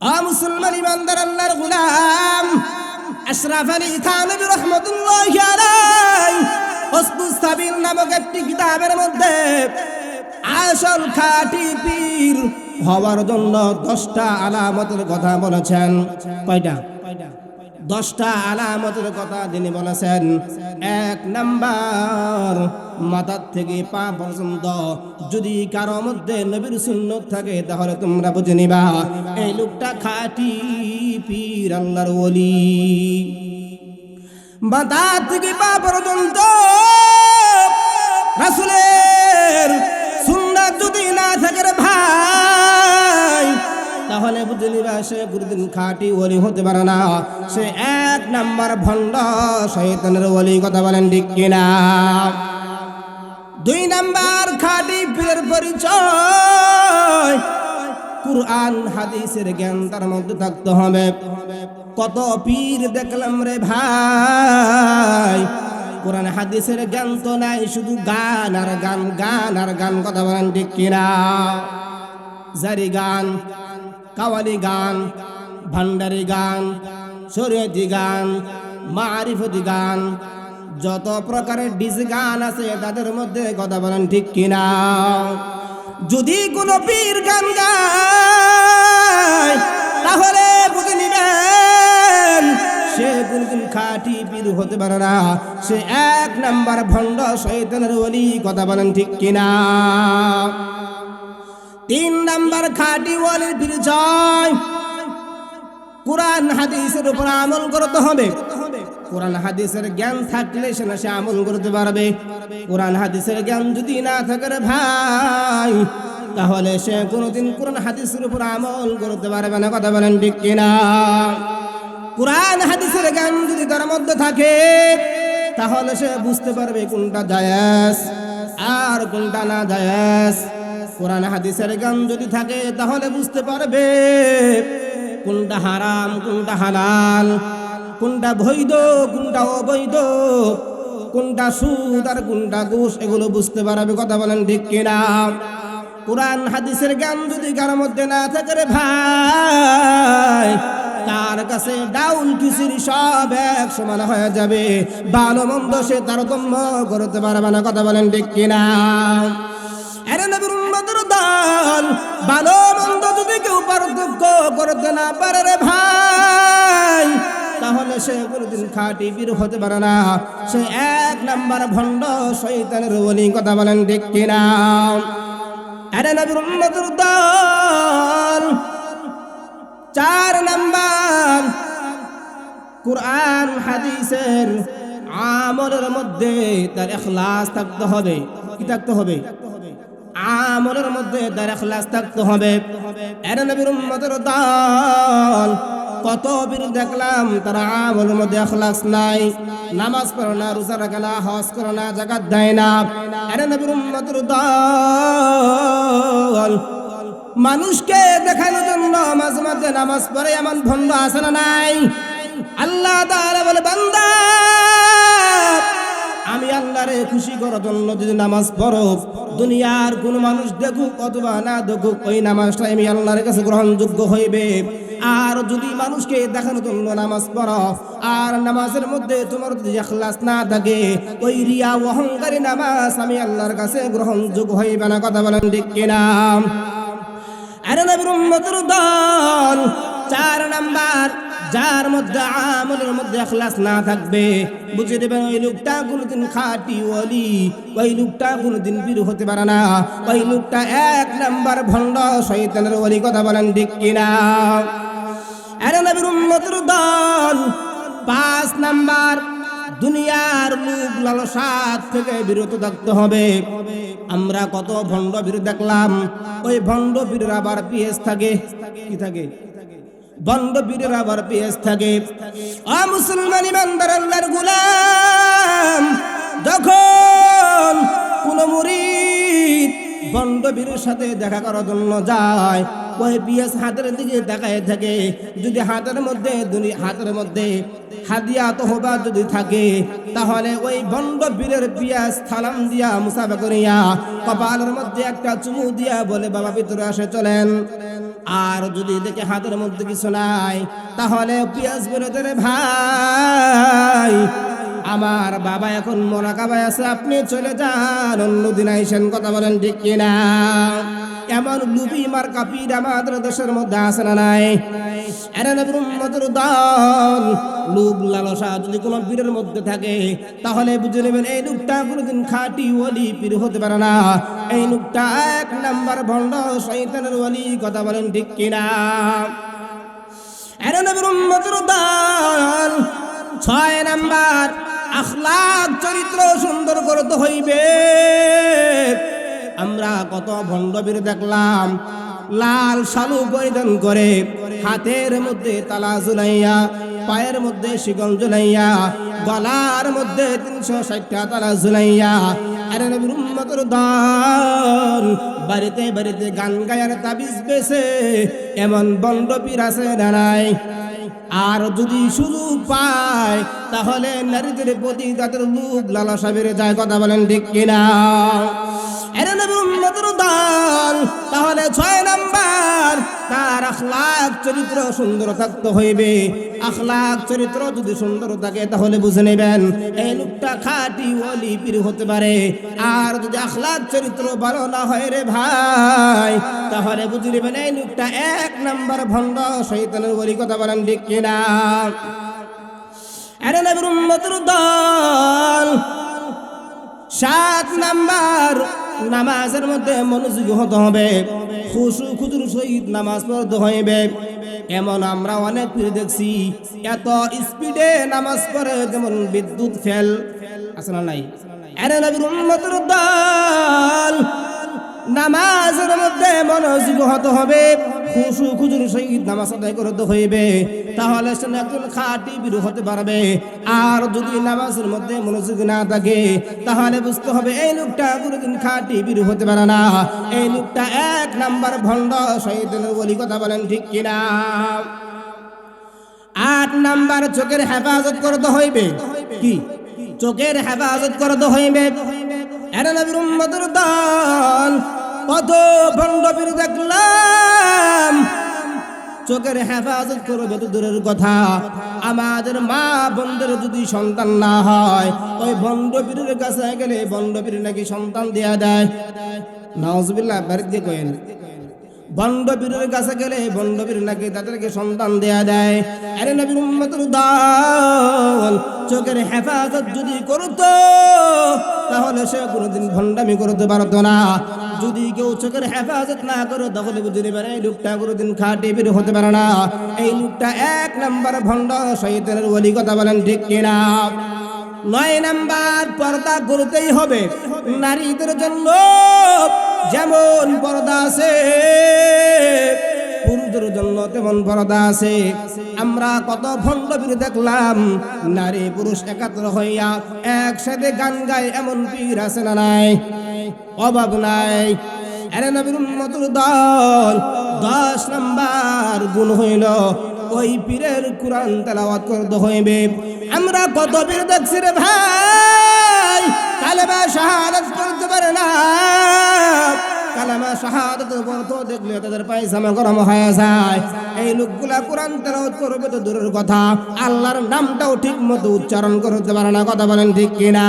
আ মুসলমান ইমানদার আল্লাহর গুলাম। আশরাফ আলী থানবী রহমতুল্লাহ সাবিল নামক একটি কিতাবের মধ্যে আসল খাটি পীর হওয়ার জন্য দশটা আলামতের কথা বলেছেন। কয়টা? দশটা আলামতের কথা তিনি বলেছেন, এক নাম্বার মাথার থেকে পা পর্যন্ত যদি কারও মধ্যে নবীর সুন্নত থাকে, তাহলে তোমরা বুঝে নিবা, এই লোকটা খাটি পীর আল্লাহর ওলি। মাথা থেকে পা পর্যন্ত রাসুলের সুন্নাত যদি না থাকে ভাই তাহলে বুঝে নিবা সে গুরুদিন খাটি ওলি হতে পারে না। সে এক নাম্বার ভণ্ড, শয়তানের ওলি কথা বলেন ঠিক কিনা? দুই নাম্বার খাটি পীরের পরিচয়, কুরআন, হাদিসের জ্ঞান তার মধ্যে থাকতে হবে। কত পীর দেখলাম রে ভাই, কোরআন, হাদিসের জ্ঞান তো নাই, শুধু গান আর গান গান আর গান কথা বলেন ঠিক কিনা? জারি গান কাওয়ালি গান ভান্ডারি গান, শরীয়তি গান, মারিফতি গান, যত প্রকারের ডিস গান আছে তাদের মধ্যে কথা বলেন ঠিক কিনা? যদি কোনো পীর গান গায়, তাহলে বুঝে নিবেন, সে কোনদিন খাঁটি পীর হতে পারে না। সে এক নাম্বার ভণ্ড শৈতানের ওলি, কথা বলেন ঠিক কিনা? তিন নাম্বার খাঁটি ওয়ালির পরিচয়। কোরআন হাদিসের উপর আমল করতে হবে। কোরআন হাদিসের জ্ঞান থাকলে সে না সে আমল করতে পারবে। কোরআন হাদিসের জ্ঞান যদি না থাকে ভাই, তাহলে সে কোনোদিন কোরআন হাদিসের উপর আমল করতে পারবে না। কথা বলেন ঠিক কিনা? কোরআন হাদিসের জ্ঞান যদি তার মধ্যে থাকে, তাহলে সে বুঝতে পারবে কোনটা জায়াজ আর কোনটা না জায়াজ। কোরআন হাদিসের গান যদি থাকে, তাহলে বুঝতে পারবে কোনটা হারাম, কোনটা হালাল, কোনটা বৈধ, কোনটা অবৈধ, কোনটা সুদ আর কোনটা ঘুষ, এগুলো বুঝতে পারবে, কথা বলেন ঠিক কিনা? কোরআন হাদিসের জ্ঞান যদি কারোর মধ্যে না থাকে রে ভাই, তার কাছে ডাউন কিসির সব এক সমান হয়ে যাবে। ভালো মন্দ সে তারতম্য করতে পারবে না, কথা বলেন ঠিক কিনা? আরে দল ভালো মন্দ যদি কেউ পার্থক্য করতে না পারে রে ভাই, তাহলে সে কোনদিন খাটি বীর হতে পারে না। সে এক নাম্বার ভণ্ড শৈতানের বলি কথা বলেন ঠিক কিনা? আরে নবীর উম্মতের দল, চার নাম্বার কোরআন, হাদিসের আমলের মধ্যে তার এখলাস থাকতে হবে। কি থাকতে হবে? আমলের মধ্যে তার এখলাস থাকতে হবে। এর নবীর উম্মতের দল কত বীর দেখলাম, তারা আমলের মধ্যে এখলাস নাই। নামাজ পড়ে না, রোজা রাখে না, হজ করে না, জাকাত দেয় না। এর নবীর উম্মতের দল মানুষকে দেখানোর জন্য মাঝে মাঝে নামাজ পড়ে এমন ভণ্ড আছে না নাই? আল্লাহ তাআলা বলে, বান্দা আমি আল্লাহরে খুশি করার জন্য যদি নামাজ পড়ো, দুনিয়ার কোন মানুষ দেখুক অথবা না দেখুক, ওই নামাজটা আমি আল্লাহর কাছে গ্রহণযোগ্য হইবে। আর যদি মানুষকে দেখানোর জন্য নামাজ পড়ো, আর নামাজের মধ্যে তোমার যদি এখলাস না থাকে, ওই রিয়া অহংকারী নামাজ আমি আল্লাহর কাছে গ্রহণযোগ্য হইবে না, কথা বলেন ঠিক কিনা? আরে নবীর দল, চার নাম্বার যার মধ্যে আমলের মধ্যে এখলাস না থাকবে, বুঝে দেবেন ওই লোকটা কোনোদিন খাটি অলি ওই লোকটা কোনোদিন বীর হতে পারে না, ওই লোকটা এক নাম্বার ভণ্ড শয়তানের অলি কথা বলেন ঠিক কিনা? আরে নবীর উম্মতের দল, পাঁচ নাম্বার, দুনিয়ার মুখ লালসাত থেকে বিরত থাকতে হবে। আমরা কত ভণ্ড বীর দেখলাম, ওই ভণ্ড বীরের আবার পিএস থাকে, কি থাকে? ভণ্ড বীরের আবার পেয়েস থাকে। আ মুসলমান ইমানদার আল্লাহর গুলাম যখন কোন মুরিদ ভণ্ড বীরের সাথে দেখা করার জন্য যায়। ওই পিয়াস হাতের দিকে তাকায় থাকে। যদি হাতের মধ্যে, দুনি হাতের মধ্যে হাদিয়া, তোহবা যদি থাকে, তাহলে ওই বন্ড বীরের পিয়াস থালাম দিয়া মুসাফা করিয়া কপালের মধ্যে একটা চুমু দিয়া বলে, বাবা, ভিতরে আসে, চলেন। আর যদি দেখে হাতের মধ্যে কিছু নাই, তাহলে পিয়াস রে ভাই আমার বাবা এখন মোনাকাবায় আছে, আপনি চলে যান। অন্যদিন আইসেন, কথা বলেন ঠিক কিনা? এমন লুপি মার কাপির আমাদের দেশের মধ্যে আছে না নাই? এরা নবীর উম্মতের দল লুব লালসা যদি কোনো পীরের মধ্যে থাকে, তাহলে বুঝে নেবেন এই লোকটা কোনোদিন খাঁটি ওলি পীর হতে পারে না। এই লোকটা এক নাম্বার ভণ্ড শৈতানের ওলি, কথা বলেন ঠিক কিনা? এরা নবীর উম্মতের দল ছয় নাম্বার আখলাক চরিত্র সুন্দর করতে হইবে। আমরা কত ভণ্ডবীর দেখলাম, লাল শালু পরিধান করে হাতের মধ্যে তালা ঝুলাইয়া, পায়ের মধ্যে শিকল ঝুলাইয়া, গলার মধ্যে তিনশো ষাটটা তালা ঝুলাইয়া, আরে নবীর উম্মতের দল বাড়িতে বাড়িতে গান গায়ার তাবিজ বেছে, এমন বন্ডপীর আছে না নাই? আর যদি সুযোগ পায়, তাহলে নারীদের প্রতি তাদের লোক লালসা বেড়ে যায়, কথা বলেন ঠিক কিনা? তাহলে ছয় নাম্বার তার আখলাক চরিত্র সুন্দর থাকতে হইবে। আখলাক চরিত্র যদি সুন্দর থাকে, তাহলে বুঝে নেবেন, এই লোকটা খাটি ওলি পীর হতে পারে। আর যদি আখলাক চরিত্র ভালো না হয় রে ভাই, তাহলে বুঝে নেবেন এই লোকটা এক নাম্বার ভণ্ড শৈতানের বলি কথা বলেন ঠিক কিনা। আরে নবীর দল, সাত নাম্বার নামাজের মধ্যে মনোযোগী হতে হবে। খুশু খুচুর সহিত নামাজ পড়তে হইবে। এমন আমরা অনেক পীর দেখছি, এত স্পিডে নামাজ পড়ে যেমন বিদ্যুৎ ফেল। আছে না নাই? আরে নবীর উম্মতের দল, নামাজের মধ্যে মনোযোগী হতে হবে। খুশু খুজুর সহিত নামাজ আদায় করতে হইবে, তাহলে সে একজন খাঁটি বিরু হতে পারবে। আর যদি নামাজের মধ্যে মনোযোগ না থাকে, তাহলে বুঝতে হবে এই লোকটা কোনোদিন খাঁটি বিরু হতে পারে না। এই লোকটা এক নাম্বার ভণ্ড শহীদের বলি কথা বলেন ঠিক কিনা? আট নাম্বার চোখের হেফাজত করতে হইবে। কি? চোখের হেফাজত করতে হইবে। এরা নবীর উম্মতের দল, কত ভণ্ডবীর দেখলাম চোখের হেফাজত করবে তো দূরের কথা। আমাদের মা বন্ধের যদি সন্তান না হয়, ওই বন্ডবীরের কাছে গেলে বন্ডবীর নাকি সন্তান দেয়া দেয়। নওয়াজবিল্লাহ বাড়িতে কয়েন বন্ডবীরের কাছে গেলে বন্ডবীর নাকি তাদেরকে সন্তান দেয়া দেয়। আরে নবীর উম্মতের দল চোখের হেফাজত যদি করতো, তাহলে সে কোনোদিন ভণ্ডামি করতে পারতো না। যদি কেউ চোখের হেফাজত না করে, তাহলে বুঝে নেবেন এই লোকটা কোনোদিন খাটে বের হতে পারে না। এই লোকটা এক নাম্বার ভণ্ড শহীদের বলি কথা বলেন ঠিক কিনা? নয় নাম্বার, পর্দা করতেই হবে। নারীদের জন্য যেমন পর্দা আছে, পুরুষদের জন্য তেমন পর্দা আছে। আমরা কত ভণ্ডবীর দেখলাম, নারী পুরুষ একাত্র হইয়া একসাথে গান গায়, এমন পীর আছে না নাই? অভাব নাই। এরে নবীর উম্মতুর দল, দশ নাম্বার গুণ হইল, ওই পীরের কোরআন তেলাওয়াত করতে হইবে। আমরা কত পীর দেখছি রে ভাই, কালেমা শাহাদাত করতে পারে না। কালেমা দেখলে তাদের গরম হয়ে যায়। এই লোকগুলা কোরআন তেলাওয়াত করবে তো দূরের কথা। আল্লাহর নামটাও ঠিক মতো উচ্চারণ করতে পারে না, কথা বলেন ঠিক কিনা?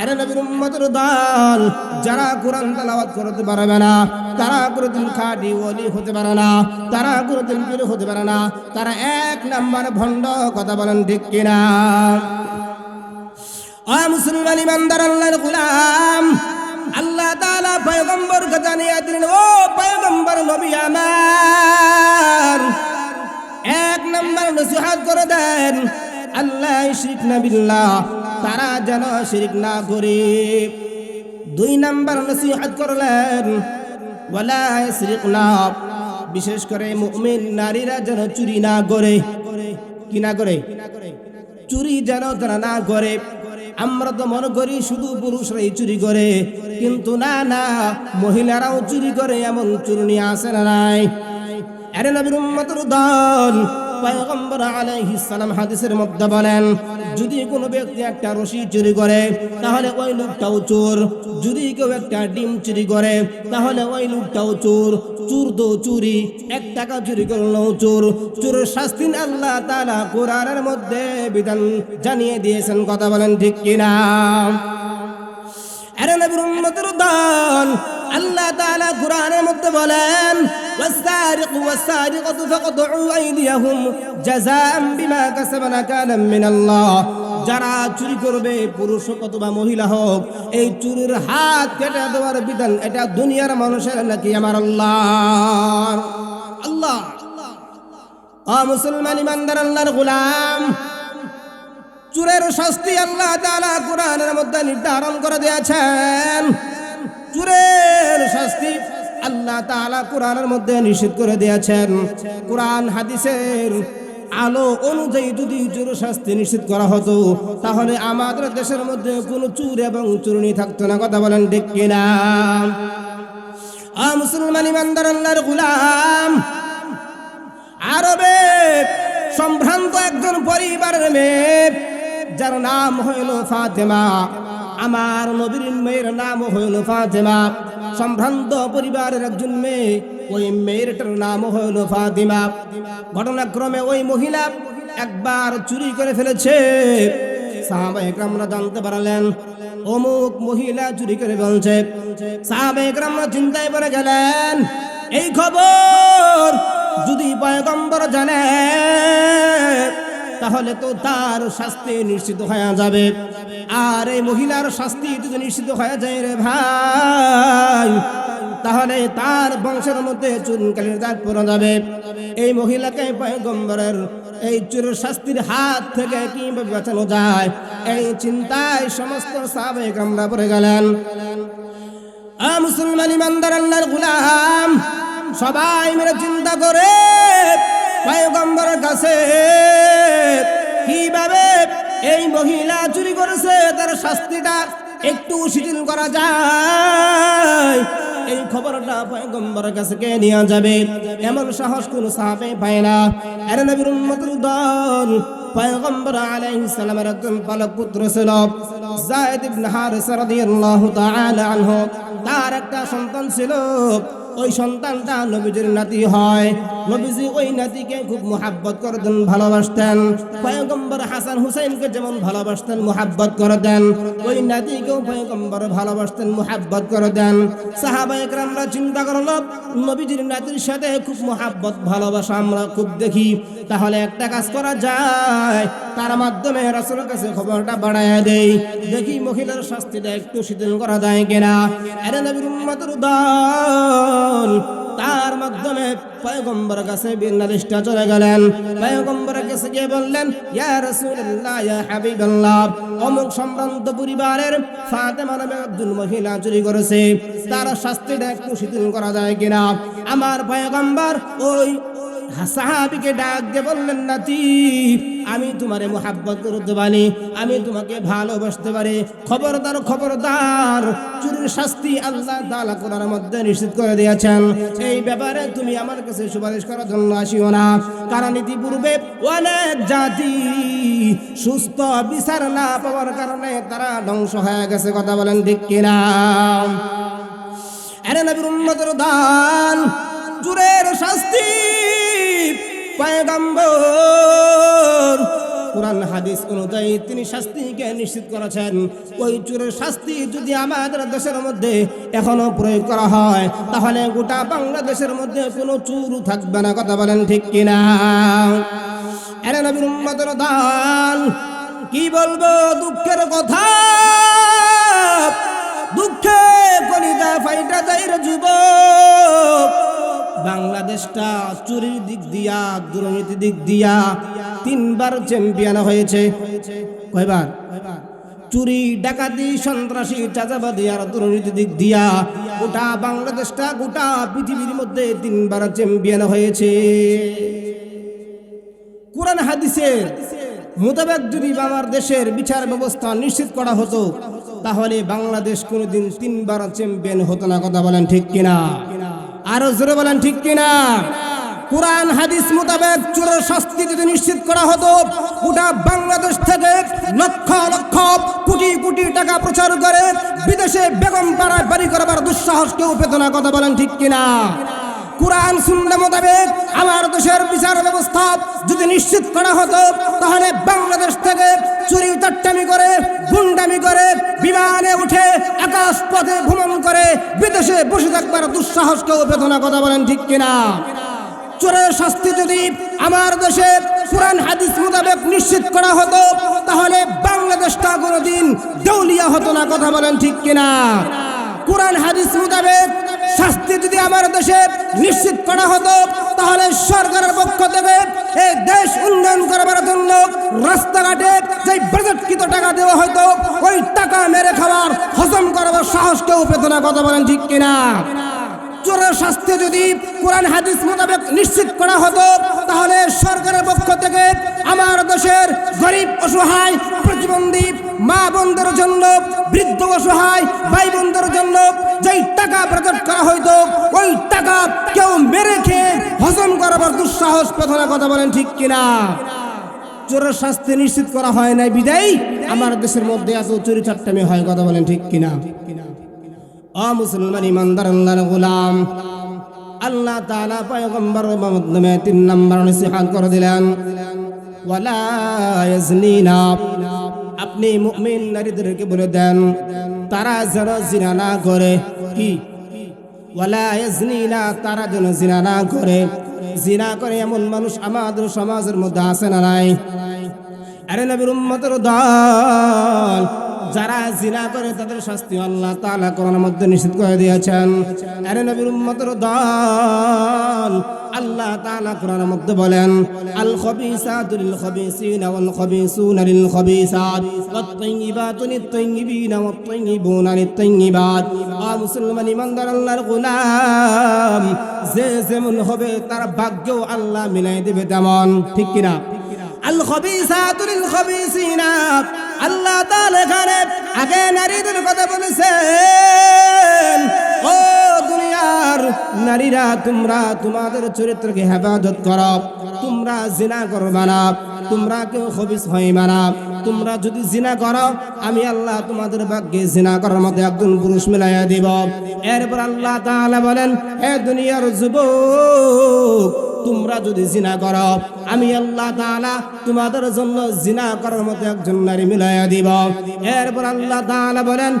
আরে নবীর উম্মতের দল, যারা কোরআন তেলাওয়াত করতে পারবে না, তারা কোনোদিন খাঁটি ওলি হতে পারে না, তারা কোনোদিন পীর হতে পারে না, তারা এক নাম্বার ভণ্ড, কথা বলেন ঠিক কিনা? ও মুসলমান ইমানদার, আল্লাহর গোলাম, আল্লাহ তাআলা পয়গম্বর কে জানিয়ে দিলেন, ও পয়গম্বর নবী আমার, এক নাম্বার নসিহত করে দেন, আল্লাহ শিরিক না বিল্লাহ। তারা যেন শিরিক না করে। দুই নাম্বার নসিহত করলেন, ওয়ালা শিরিক না বিশেষ করে মুমিন নারীরা যেন চুরি না করে। কি না করে? চুরি যেন তারা না করে। আমরা তো মনে করি শুধু পুরুষরাই চুরি করে। কিন্তু না না, মহিলারাও চুরি করে, এমন চুরনি আসে না নাই? আরে নবীর উম্মতের দল পয়গম্বর হাদিসের মধ্যে বলেন, যদি কোনো ব্যক্তি একটা রশি চুরি করে, তাহলে ওই লোকটাও চোর। যদি কেউ একটা ডিম চুরি করে, তাহলে ওই লোকটাও চোর। চুর তো চুরি, এক টাকা চুরি করলেও চোর। শাস্তি আল্লাহ তাআলা কোরআনের মধ্যে বিধান জানিয়ে দিয়েছেন, কথা বলেন ঠিক কিনা? আরে নবীর আল্লাহ তাআলা কোরআনের মধ্যে বলেন والسارق والسارقة فاقطعوا أيديهم جزاء بما كسبوا نكالا من الله যারা চুরি করবে পুরুষ হোক অথবা মহিলা হোক এই চুরির হাত কেটে দেওয়ার বিধান এটা দুনিয়ার মানুষের নাকি আমার আল্লাহ আল্লাহ আ মুসলমান ইমানদার আল্লাহর গোলাম চুরের শাস্তি আল্লাহ তাআলা কোরআনের মধ্যে নির্ধারণ করে দিয়েছেন চুরের শাস্তি আল্লাহ তাআলা কোরআনের মধ্যে নিষেধ করে দিয়েছেন। কোরআন, হাদিসের আলো অনুযায়ী যদি চুর শাস্তি নিষেধ করা হতো, তাহলে আমাদের দেশের মধ্যে কোনো চুর এবং চুরনি থাকতো না, কথা বলেন ঠিক কিনা? মুসলমান ইমানদার আল্লাহর গুলাম আরবে সম্ভ্রান্ত একজন পরিবারের মেয়ে, যার নাম হইল ফাতেমা। আমার নবীর মেয়ের নাম হইল ফাতেমা। সম্ভ্রান্ত পরিবারের একজন মেয়ে, ওই মেয়েরটার নাম হইল ফাতিমা। ঘটনাক্রমে ওই মহিলা একবার চুরি করে ফেলেছে। জানতে পারলেন, অমুক মহিলা চুরি করে ফেলছে। সাহাবায়ে একরামরা চিন্তায় পড়ে গেলেন, এই খবর যদি পয়গম্বর জানে, তাহলে তো তার শাস্তি নিশ্চিত হয়ে যাবে। আর এই মহিলার শাস্তি যদি নিশ্চিত হয়ে যায় রে ভাই, তাহলে তার বংশের মধ্যে চুনকালির দাগ পড়ে যাবে। এই মহিলাকে পয়গম্বরের এই চুর শাস্তির হাত থেকে কীভাবে বাঁচানো যায়? এই চিন্তায় সমস্ত সাবেক আমরা পড়ে গেলেন। মুসলমান ইমানদার আল্লাহর গুলাম, সবাই মিলে চিন্তা করে পয়গম্বরের কাছে কীভাবে এই মহিলা চুরি করেছে, তার শাস্তিটা একটু শিথিল করা যায়। এই খবরটা পয়গম্বরের কাছে কে নিয়ে যাবে? এমন সাহস কোন সাহাবে পায় না। আরে নবীর উম্মতের দল পয়গম্বর আলাইহিস সালামের একজন পালক পুত্র ছিল যায়েদ ইবনে হারিস রাদিয়াল্লাহু তাআলা আনহু। তার একটা সন্তান ছিল ওই সন্তানটা নবীজির নাতি হয়। নবীজি ওই নাতিকে খুব মোহাব্বত করতেন, ভালোবাসতেন। পয়গম্বর হাসান হুসাইনকে যেমন ভালোবাসতেন, মোহাব্বত করে দেন ওই নাতিকেও পয়গম্বর ভালোবাসতেন, মোহাব্বত করে দেন সাহাবা একরামরা চিন্তা করল, নবীজির নাতির সাথে খুব মোহাব্বত, ভালোবাসা আমরা খুব দেখি। তাহলে একটা কাজ করা যায়। তার মাধ্যমে রাসুলের কাছে খবরটা বাড়াইয়া দেই। দেখি মহিলার শাস্তিটা একটু শিথিল করা যায় কিনা। আরে নবীর উম্মতের দল, তার মাধ্যমে পয়গম্বর কাছে বিনালিশটা চলে গেলেন। পয়গম্বরের কাছে গিয়ে বললেন, ইয়া রাসূলুল্লাহ, ইয়া হাবিবাল্লাহ, অমুক সম্ভ্রান্ত পরিবারের ফাতেমা নামে একজন মহিলা চুরি করেছে। তার শাস্তিটা একটু শিথিল করা যায় কিনা? আমার পয়গম্বর ওই সাহাবিকে ডাক দিয়ে বললেন, নাতি আমি তোমারে মোহাব্বত করতে পারি, আমি তোমাকে ভালোবাসতে পারি। খবরদার খবরদার, চুরির শাস্তি আল্লাহ তাআলা কোরআনের মধ্যে নিশ্চিত করে দিয়েছেন। এই ব্যাপারে তুমি আমার কাছে সুপারিশ করার জন্য আসিও না। কারণ ইতিপূর্বে অনেক জাতি সুস্থ, বিচার না পাওয়ার কারণে তারা ধ্বংস হয়ে গেছে, কথা বলেন ঠিক কিনা? আরে নবীর উম্মতের দান, চুরের শাস্তি পয়গম্বর। কোরআন, হাদিস অনুযায়ী তিনি শাস্তিকে নিশ্চিত করেছেন। ওই চুরের শাস্তি যদি আমাদের দেশের মধ্যে এখনও প্রয়োগ করা হয়, তাহলে গোটা বাংলাদেশের মধ্যে কোনো চুর থাকবে না। কথা বলেন ঠিক কিনা? এরে নবীর উম্মতের দান কি বলব দুঃখের কথা? দুঃখে কলিদা ফাইটা যাই যুবক। বাংলাদেশটা চুরির দুর্নীতি দিক দিয়া তিনবার চ্যাম্পিয়ন হয়েছে। কয়বার? চুরি, ডাকাতি, সন্ত্রাসী চাঁদাবাদী আর দুর্নীতি দিক দিয়া গোটা বাংলাদেশটা, গোটা পৃথিবীর মধ্যে তিনবার চ্যাম্পিয়ন হয়েছে। কোরআন হাদিসের মোতাবেক যদি আমার দেশের বিচার ব্যবস্থা নিশ্চিত করা হতো, তাহলে বাংলাদেশ কোনোদিন তিনবার চ্যাম্পিয়ন হতো না, কথা বলেন ঠিক কিনা? আরও জোরে বলেন ঠিক কিনা? কোরআন, হাদিস মোতাবেক চোরের শাস্তি যদি নিশ্চিত করা হতো, গোটা বাংলাদেশ থেকে লক্ষ লক্ষ কোটি কোটি টাকা প্রচার করে বিদেশে বেগম পাড়ায় বাড়ি করবার দুঃসাহস কেউ পেত না, কথা বলেন ঠিক কিনা? কোরআন, সুন্না মোতাবেক আমার দেশের বিচার ব্যবস্থা যদি নিশ্চিত করা হতো, তাহলে বাংলাদেশ থেকে চুরি চাট্টামি করে, গুন্ডামি করে, বিমানে উঠে আকাশ পথে ভ্রমণ করে বিদেশে বসে থাকবার দুঃসাহস কেউ পেত না, কথা বলেন ঠিক কিনা? চোরের শাস্তি যদি আমার দেশে কোরআন হাদিস মোতাবেক নিশ্চিত করা হতো, তাহলে বাংলাদেশটা কোনোদিন দেউলিয়া হতো না, কথা বলেন ঠিক কিনা? কোরআন হাদিস মোতাবেক শাস্তি যদি আমার দেশে নিশ্চিত করা হতো, তাহলে সরকারের পক্ষ থেকে এই দেশ উন্নয়ন করবার জন্য রাস্তাঘাটে যে বাজেটকৃত টাকা দেওয়া হতো, ওই টাকা মেরে খাওয়ার হজম করবার সাহস কেউ পেত না, কথা বলেন ঠিক কিনা? চোরের শাস্তি যদি কোরআন হাদিস মোতাবেক নিশ্চিত করা হতো, তাহলে সরকারের পক্ষ থেকে আমার দেশের গরিব, অসহায়, প্রতিবন্ধী মা বোনদের জন্য, বৃদ্ধ, অসহায় ভাই বোনদের জন্য যেই টাকা প্রকট করা হইতো, ওই টাকা কেউ মেরে খেয়ে হজম করাবার দুঃসাহস পেছনে কথা বলেন ঠিক কিনা? চোরের শাস্তি নিশ্চিত করা হয় নাই, বিদায়। আমার দেশের মধ্যে এত চুরি চাট্টামি হয়, কথা বলেন ঠিক কিনা? অ মুসলমান ইমানদার আল্লাহর গোলাম। আল্লাহ তাআলা পয়গম্বর মাধ্যমে তিন নম্বর নসিহত করে দিলেন। ওয়ালা ইয়াজনিনা, আপনি মুমিন নারীদেরকে বলে দেন, তারা যেন জিনা না করে। কি? ওয়ালা ইয়াজনিনা, তারা যেন জিনা না করে। জিনা করে এমন মানুষ আমাদের সমাজের মধ্যে আছে না নাই? আরে নবীর উম্মতের দল যারা জিনা করে তাদের শাস্তি আল্লাহ তাআলা কোরআনের মধ্যে নিষেধ করে দিয়েছেন। আরে নবীর উম্মতের দল আল্লাহ তাআলা কোরআনের মধ্যে বলেন, আল খবিসাতু লিল খবিসিনা ওয়াল খবিসুনা লিল খবিসাত, ওয়াত তাইয়িবাতু লিত তাইয়িবিনা ওয়াত তাইয়িবুনা লিত তাইয়িবাত। আ মুসলমান ইমানদার আল্লাহর গোলাম, যে যেমন হবে তার ভাগ্যও আল্লাহ মিলাই দেবে তেমন। ঠিক কিনা? আল খবিসাতু লিল খবিসিনা আল্লাহ তাআলা এখানে আগে নারীদের কথা বলেছেন। ও দুনিয়ার নারীরা, তোমরা তোমাদের চরিত্রকে হেফাজত করো। তোমরা জিনা করবা না। তোমরা কেউ খবিস হইবা না। তোমরা যদি জিনা করো, আমি আল্লাহ তোমাদের ভাগ্যে জিনা করার মধ্যে একজন পুরুষ মিলাইয়া দিব। এরপর আল্লাহ তাআলা বলেন হে দুনিয়ার যুবক তোমরা যদি জিনা করো, আমি আল্লাহ তালা তোমাদের জন্য জিনা করার মতো একজন নারী মিলাইয়া দিব। এরপর আল্লাহ তাআলা বলেন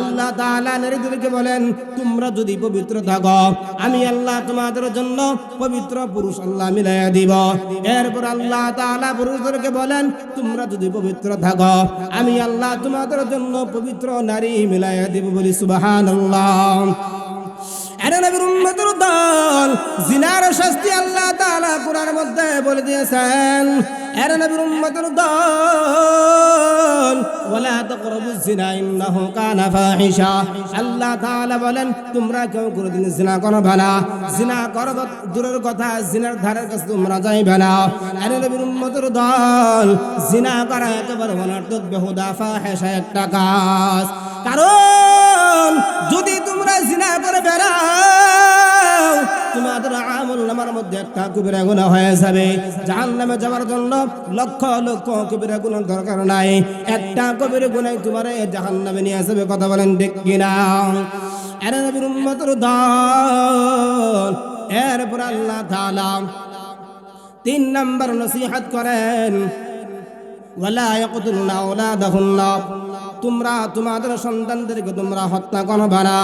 আল্লাহ তাআলা নারীদেরকে বলেন, তোমরা যদি পবিত্র থাকো, আমি আল্লাহ তোমাদের জন্য পবিত্র পুরুষ আল্লাহ মিলাইয়া দিব। এরপর আল্লাহ তালা পুরুষদেরকে বলেন, তোমরা যদি পবিত্র থাকো, আমি আল্লাহ তোমাদের জন্য পবিত্র নারী মিলাইয়া দিব বলি সুবহানাল্লাহ। দল। জিনার শাস্তি আল্লাহ মধ্যে বলে দিয়েছেন। জিনা, ইন্নাহু কানা ফাহিশা। আল্লাহ বলেন, তোমরা কেউ জিনা না। জিনা করবে দূরের কথা, জিনার ধারের কাছে তোমরা দল। জিনা করা একেবারে বেহুদা একটা কাজ। কারণ যদি বেড়াও। তোমাদের আমল নামার মধ্যে একটা কবিরা গুণা হয়ে যাবে। জাহান নামে যাওয়ার জন্য লক্ষ লক্ষ কবিরা গুণার দরকার নাই। একটা কবির গুণাই তোমার জাহান নামে নিয়ে আসবে কথা বলেন ঠিক কিনা? এর নবীর উম্মতের দল, এরপর আল্লাহ তাআলা তিন নম্বর নসিহত করেন, ওয়ালা ইয়াকতুলুনা আওলাদাহুন্না তোমরা তোমাদের সন্তানদেরকে তোমরা হত্যা করো ভাড়া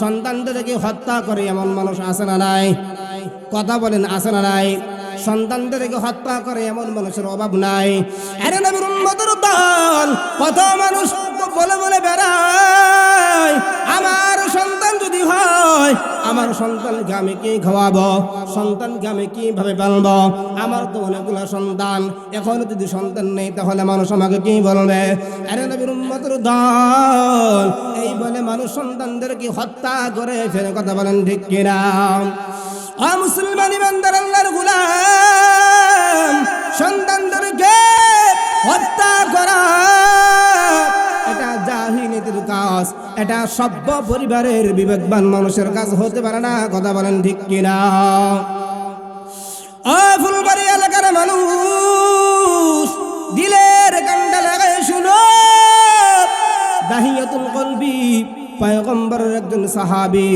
সন্তানদেরকে হত্যা করে এমন মানুষ আসে না নাই? কথা বলেন আসে না নাই? সন্তানদেরকে হত্যা করে এমন মানুষের অভাব নাই। আরে নবীর উম্মতের দল, কত মানুষ বলে বলে বেড়ায়। আমার হয়। আমার সন্তানকে আমি কি খাওয়াবো? সন্তানকে আমি কীভাবে পালবো? আমার তো অনেকগুলো সন্তান। এখন যদি সন্তান নেই, তাহলে মানুষ আমাকে কি বলবে? আরে নবীর উম্মতের দল, এই বলে মানুষ সন্তানদেরকে হত্যা করে ফেরে কথা বলেন ঠিক কিনা? মুসলমান ইমানদার আল্লাহর গুলাম, সন্তানদেরকে এটা সভ্য পরিবারের বিবেকবান মানুষের কাজ হতে পারে না, কথা বলেন ঠিক কিনা? ফুলবাড়ি এলাকার মানুষ, দিলের কান্ডা লাগায় শুনো। দাহিয়াতুল কলবি, পয়গম্বরের একজন সাহাবি,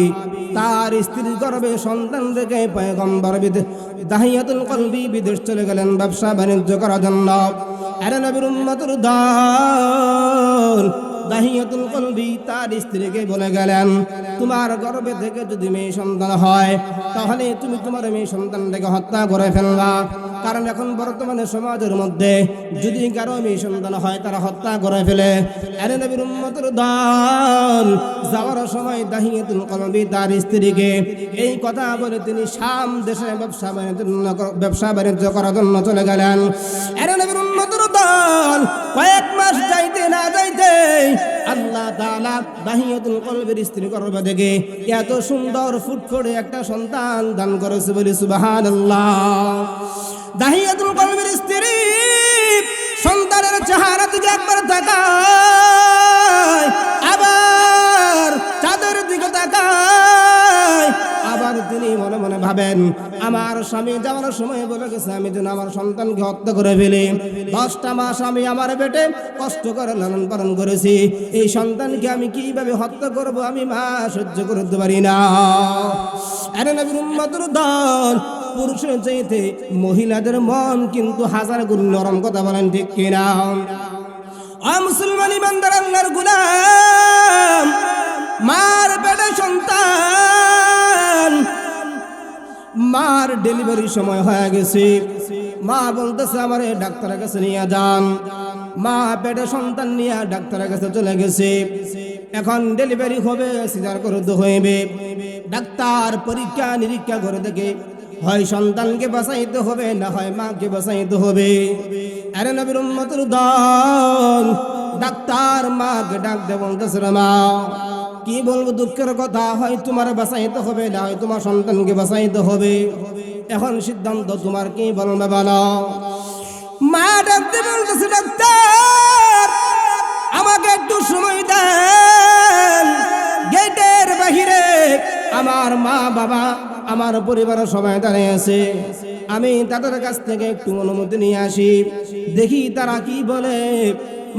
তার স্ত্রী গর্ভে সন্তান রেখে পয়গম্বর দাহিয়াতুল কলবি বিদেশ চলে গেলেন ব্যবসা বাণিজ্য করার জন্য। আরে নবীর উম্মতুর দল দাহিয়াতুল কলবি, তার স্ত্রীকে বলে গেলেন, তোমার গর্ভে থেকে যদি মেয়ে সন্তান হয়, তাহলে তুমি তোমার মেয়ে সন্তানটাকে হত্যা করে ফেলবা। কারণ এখন বর্তমানে সমাজের মধ্যে যদি কারও মেয়ে সন্তান হয়, তারা হত্যা করে ফেলে। নবীর উম্মতের দল, যাওয়ার সময় দাহিয়াতুল কলবি তার স্ত্রীকে এই কথা বলে তিনি শাম দেশে ব্যবসা বাণিজ্য ব্যবসা বাণিজ্য করার জন্য চলে গেলেন। নবীর উম্মতের দল, কয়েক মাস যাইতে না যাইতে আল্লাহ তাআলা দাহিয়াতুল কলবের স্ত্রী গর্ভে দেখে, এত সুন্দর ফুটফুটে একটা সন্তান দান করেছে বলি সুবহানাল্লাহ। দাহিয়াতুল কলবের স্ত্রী, সন্তানের চেহারা দিকে একবার তাকায়, আবার চাঁদের দিকে তাকায়। আবার তিনি মনে মনে ভাবেন, আমার স্বামী যাওয়ার সময় বলে গেছে, আমি যেন আমার সন্তানকে হত্যা করে ফেলি। দশটা মাস আমি আমার পেটে কষ্ট করে লালন পালন করেছি। এই সন্তানকে আমি কীভাবে হত্যা করব? আমি মা সহ্য করতে পারি না। আরে নবীর উম্মতের দল পুরুষের চাইতে মহিলাদের মন কিন্তু হাজার গুণ নরম কথা বলেন ঠিক কিনা? মুসলমান ইমানদার আল্লাহর গুলাম, মার পেটে সন্তান, মার ডেলিভারি সময় হয়ে গেছে। মা বলতেছে, আমার ডাক্তারের কাছে নিয়ে যান। মা পেটে সন্তান নিয়ে ডাক্তারের কাছে চলে গেছে। এখন ডেলিভারি হবে, সিজার করতে হইবে। ডাক্তার পরীক্ষা নিরীক্ষা করে দেখে হয় সন্তানকে বাঁচাইতে হবে, না হয় মাকে বাঁচাইতে হবে। আরে নবীর উম্মতের দল ডাক্তার মাকে ডাক দে বলতেছে মা, কি বলব, দুঃখের কথা, হয় তোমার বাঁচাইতে হবে, না হয় তোমার সন্তানকে বাঁচাইতে হবে। এখন সিদ্ধান্ত তোমার কি বলবে, বলো? মা ডাকতে বলতেছে, ডাক্তার, আমাকে একটু সময় দেন, গেটের বাহিরে আমার মা, বাবা, আমার পরিবারের সবাই দাঁড়িয়ে আছে। আমি তাদের কাছ থেকে একটু অনুমতি নিয়ে আসি। দেখি তারা কি বলে।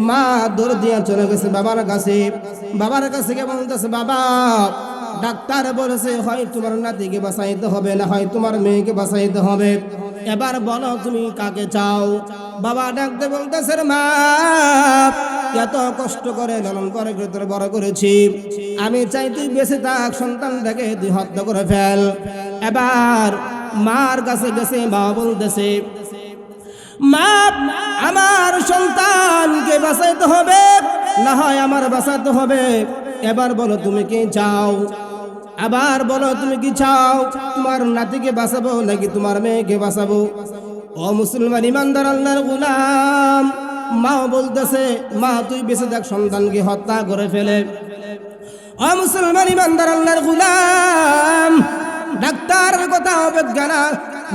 মা দৌড় দিয়ে চলে গেছে বাবার কাছে। বাবার কাছে কে বলতেছে, বাবা, ডাক্তার বলেছে, হয় তোমার নাতিকে বাঁচাইতে হবে, না হয় তোমার মেয়েকে বাঁচাইতে হবে। এবার বলো তুমি কাকে চাও? বাবা ডাকতে বলতেছে, মা এত কষ্ট করে লালন করে ভেতরে বড় করেছি। আমি চাই তুই বেঁচে থাক, সন্তানটাকে তুই হত্যা করে ফেল। এবার মার কাছে গেছে বাবা বলতেছে মা আমার সন্তানকে বাঁচাইতে হবে, না হয় আমার বাঁচাতে হবে। এবার বলো তুমি কি চাও? আবার বলো তুমি কি চাও? তোমার নাতিকে বাঁচাবো নাকি তোমার মেয়েকে বাঁচাবো? ও মুসলমান ইমানদার, আল্লাহর গুলাম। মা বলতেছে, মা, তুই বেঁচে দেখ সন্তানকে হত্যা করে ফেলে। ও মুসলমান ইমানদার, আল্লাহর গুলাম ডাক্তারের কথা অবজ্ঞা না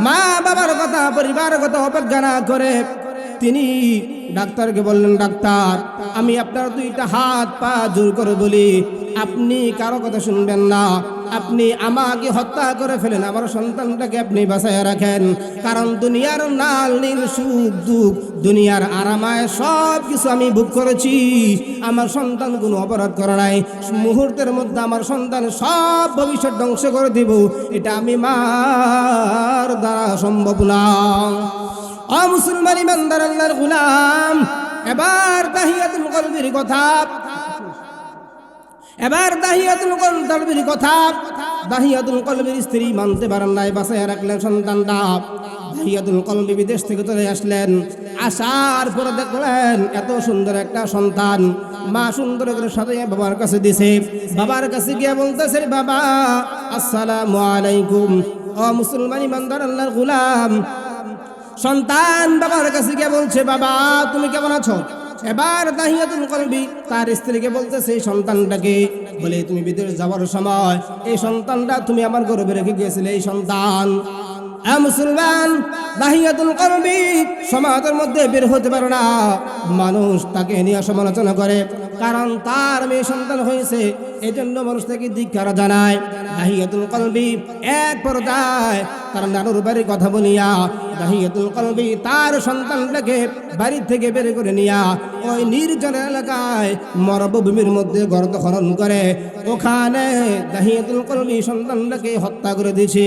মা বাবার কথা পরিবারের কথা অবজ্ঞা না করে। তিনি ডাক্তারকে বললেন, ডাক্তার, আমি আপনার দুইটা হাত পা জোর করে বলি, আপনি কারও কথা শুনবেন না আপনি আমাকে হত্যা করে ফেলেন, আমার সন্তানটাকে আপনি বাঁচায় রাখেন। কারণ দুনিয়ার নাল, নীল, সুখ, দুঃখ, দুনিয়ার আরামায় সব কিছু আমি ভোগ করেছি। আমার সন্তান কোনো অপরাধ করে নাই। মুহূর্তের মধ্যে আমার সন্তান সব ভবিষ্যৎ ধ্বংস করে দিব। এটা আমি মার দ্বারা সম্ভব না। অ মুসলমান ইমানদার, আল্লাহর গুলাম, এবার দাহিয়াতুল কলবির কথা এবার দাহিয়াতুল কলবির কথা, দাহিয়াতুল কলবির স্ত্রী মানতে পারেন নাই বাসায় রাখলেন সন্তানটা। দাহিয়াতুল কলবি বিদেশ থেকে চলে আসলেন, আসার পরে দেখলেন এত সুন্দর একটা সন্তান। মা সুন্দর করে সাজাইয়া বাবার কাছে দিছে। বাবার কাছে গিয়ে বলতেছে বাবা, আসসালামু আলাইকুম। ও মুসলমান ইমানদার আল্লাহর গুলাম। সন্তান বাবার কাছে গিয়ে বলছে, বাবা, তুমি কেমন আছো? এবার তাহিয়াতুল কলবি তার স্ত্রীকে বলতেছে সেই সন্তানটাকে বলে তুমি বিদেশ যাওয়ার সময় এই সন্তানটা তুমি আমার গর্বে রেখে গিয়েছিলে, এই সন্তান। মুসলমান দাহিয়াতুল কলবি সমাজের মধ্যে বের হতে পারে না। মানুষ তাকে নিয়ে সমালোচনা করে, কারণ তার মেয়ে সন্তান হয়েছে এই জন্য মানুষ তাকে ধিক্ষার জানায়। দাহিয়াতুল কলবি এক পর্যায়ে তার নানুর বাড়ির কথা বলিয়া দাহিয়াতুল কলবি তার সন্তানটাকে বাড়ি থেকে বের করে নিয়া, ওই নির্জন এলাকায় মরভূমির মধ্যে গর্ত খনন করে, ওখানে দাহিয়াতুল কলবি সন্তানটাকে হত্যা করে দিয়েছি।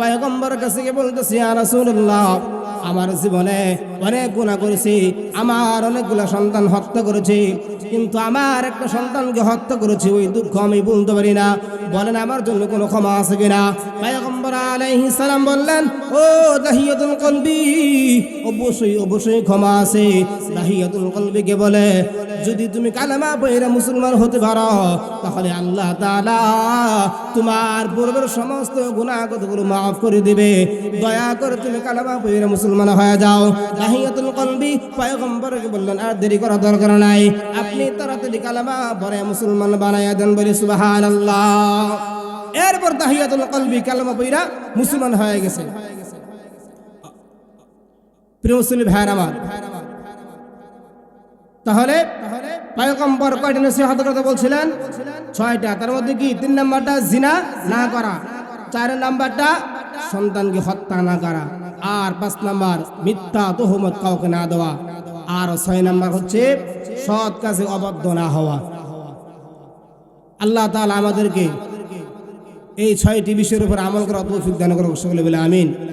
পয়গম্বর কাছে গিয়ে বলতেছি আর রাসূলুল্লাহ, আমার জীবনে অনেক গুণা করেছি, আমার অনেকগুলা সন্তান হত্যা করেছি, কিন্তু আমার একটা সন্তানকে হত্যা করেছি, ওই দুঃখ আমি বলতে পারি না। বলেন, আমার জন্য কোনো ক্ষমা আছে কিনা? পয়গম্বর আলাইহিস সালাম বললেন, ও দাহিয়াতুল কলবি, অবশ্যই অবশ্যই ক্ষমা আছে। দাহিয়াতুল কলবিকে বলে, যদি তুমি কালেমা বইরা মুসলমান হতে পারো, তাহলে আল্লাহ তাআলা তোমার পূর্বের সমস্ত গুনাহগুলো মাফ করে দিবে। দয়া করে তুমি কালেমা বইরা মুসলমান হয়ে যাও। দাহিয়াতুল কলবি পয়গম্বরকে বললেন, আর দেরি করা দরকার নাই। আপনি তাড়াতাড়ি কালেমা পরে মুসলমান বানাইয়া দেন বলে, সুবহানাল্লাহ। এরপর দাহিয়াতুল কলবি কালেমা বইরা মুসলমান হয়ে গেছে। প্রিয় মুসলিম ভাইয়ের আমার, তাহলে পয়গম্বর কয়টা নসিহত করতে বলছিলেন? ছয়টা। তার মধ্যে কি? তিন নাম্বারটা জিনা না করা। চার নাম্বারটা সন্তানকে হত্যা না করা। আর পাঁচ নাম্বার, মিথ্যা তহমত কাউকে না দেওয়া। আর ছয় নাম্বার হচ্ছে, সৎ কাজে অবদ্ধ না হওয়া। আল্লাহ তালা আমাদেরকে এই ছয়টি বিষয়ের উপর আমল করা তৌফিক দান করো সকলে বলে আমিন।